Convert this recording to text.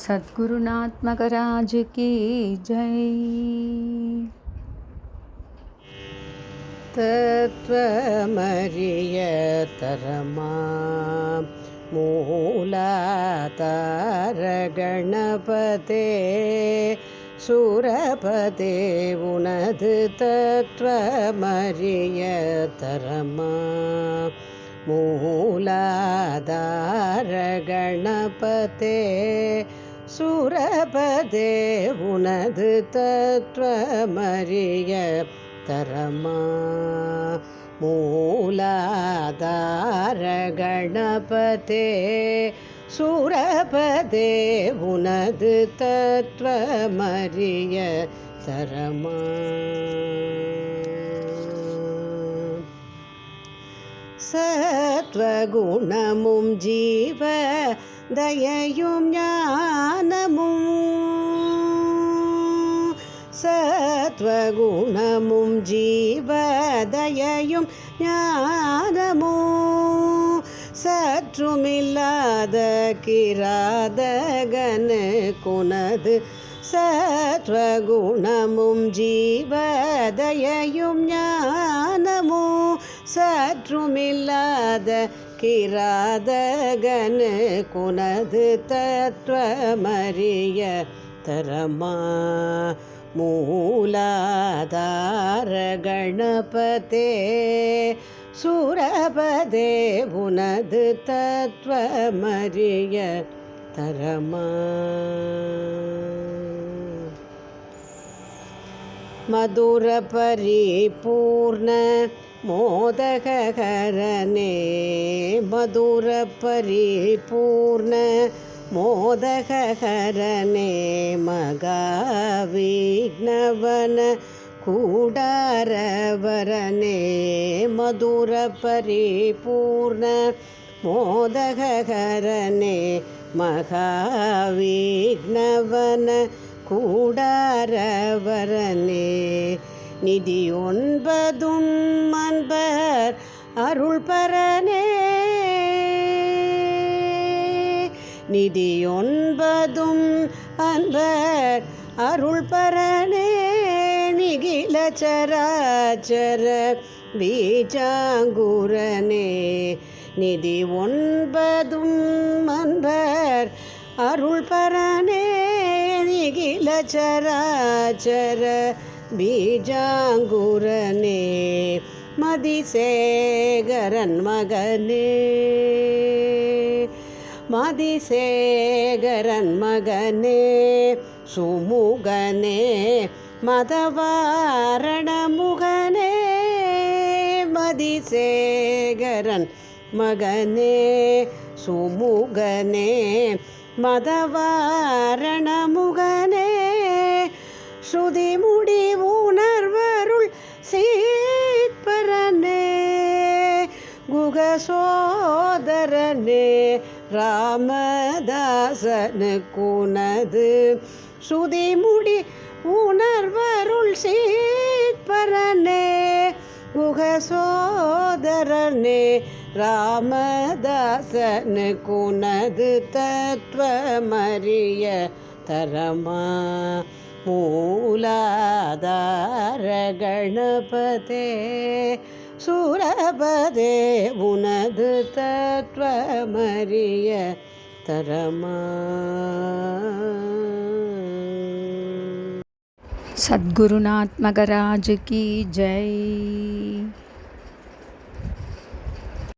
सद्गुरुनाथ मगराज की जय தத்துவமறிய தரமா மூலாதார கணபதே சூரபதே உனது தத்துவமறிய தரமா மூலாதார கணபதே சூரபதே உனது தத்துவமறிய தரமா? மூலாதார கணபதே சூரபதே உனது தத்துவமறிய தரமா? சத்வகுணமும் ஜீவ தயையும் ஞானமும் சத்வகுணமும் ஜீவதயையும் ஞானமும் சற்றுமில்லாத கிராதகனு குனது சத்வகுணமும் ஜீவதயையும் ஞானமும் சற்றுமில்லாத கிராதகனு குனது தத்துவமறிய தரமா. மூலாதார கணபதே சூரபதே உனது தத்துவமறிய தரமா. மதுர பரிபூர்ண மோதகரனே மதுர பரிபூர்ண மோதகரனே மகாவிக்னவன கூடாரவரனே மதுர பரிபூர்ண மோதகரனே மகாவிக்னவன கூடாரவரனே நிதி ஒன்பதும் அன்பர் அருள் பரனே நிதி ஒன்பதும் அன்பர் அருள் பரனே நிகில சராச்சர பீஜாங்குரனே. நிதி ஒன்பதும் அன்பர் அருள் பரனே நிகில சராச்சர பீஜாங்குரனே மதிசேகரன் மகனே மதிசேகரன் மகனே சுமுகனே மதவாரணமுகனே மதிசேகரன் மகனே சுமுகனே மதவாரணமுகனே ஸ்ருதிமு குகசோதரனே ராமதாசனு குனது. ஸ்ருதி முடி உணர்வருள் சீட்பரனே குகசோதரனே ராமதாசனு குனது. தத்துவமறிய தரமா மூலாதார கணபதே सुरभदेमुनद तरय तरमा। सद्गुरुनाथ नगराज கி ஜெய்